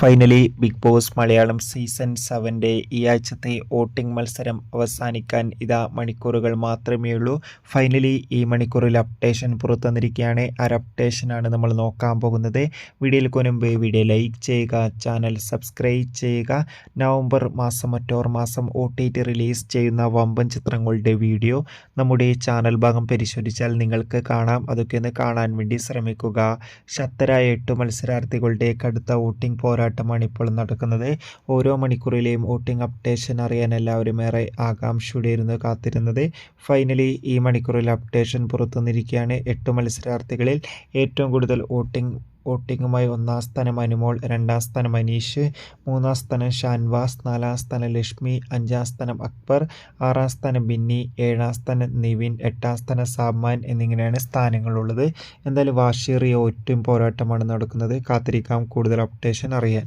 Finally Bigg Boss Malayalam season സെവന്റെ ഈ ആഴ്ചത്തെ voting മത്സരം അവസാനിക്കാൻ ഇതാ മണിക്കൂറുകൾ മാത്രമേ ഉള്ളൂ. ഫൈനലി ഈ മണിക്കൂറിൽ അപ്ഡേഷൻ പുറത്തു വന്നിരിക്കുകയാണ് ആ അപ്ഡേഷനാണ് നമ്മൾ നോക്കാൻ പോകുന്നത്. വീഡിയോയിൽ കൊനുമ്പ് വീഡിയോ ലൈക്ക് ചെയ്യുക ചാനൽ സബ്സ്ക്രൈബ് ചെയ്യുക. നവംബർ മാസം മറ്റോർ മാസം ഒ ടി ടി റിലീസ് ചെയ്യുന്ന വമ്പൻ ചിത്രങ്ങളുടെ വീഡിയോ നമ്മുടെ ചാനൽ ഭാഗം പരിശോധിച്ചാൽ നിങ്ങൾക്ക് കാണാം. അതൊക്കെ ഒന്ന് കാണാൻ വേണ്ടി ശ്രമിക്കുക. ശക്തരായ എട്ട് മത്സരാർത്ഥികളുടെ കടുത്ത വോട്ടിംഗ് പോരാട്ടമാണ് ഇപ്പോൾ നടക്കുന്നത്. ഓരോ മണിക്കൂറിലെയും വോട്ടിംഗ് അപ്ഡേഷൻ അറിയാൻ എല്ലാവരും ഏറെ ആകാംക്ഷയോടെയിരുന്നു കാത്തിരുന്നത്. ഫൈനലി ഈ മണിക്കൂറിൽ അപ്ഡേഷൻ പുറത്തുനിന്നിരിക്കുകയാണ്. എട്ട് മത്സരാർത്ഥികളിൽ ഏറ്റവും കൂടുതൽ വോട്ടിംഗ് വോട്ടിങ്ങുമായി ഒന്നാം സ്ഥാനം അനുമോൾ രണ്ടാം സ്ഥാനം അനീഷ് മൂന്നാം സ്ഥാനം ഷാൻവാസ് നാലാം സ്ഥാനം ലക്ഷ്മി അഞ്ചാം സ്ഥാനം അക്ബർ ആറാം സ്ഥാനം ബിന്നി ഏഴാം സ്ഥാനം നിവിൻ എട്ടാം സ്ഥാനം സാബ്മാൻ എന്നിങ്ങനെയാണ് സ്ഥാനങ്ങളുള്ളത്. എന്തായാലും വാർഷിക ഒറ്റും പോരാട്ടമാണ് നടക്കുന്നത്. കാത്തിരിക്കാം. കൂടുതൽ അപ്ഡേഷൻ അറിയാൻ.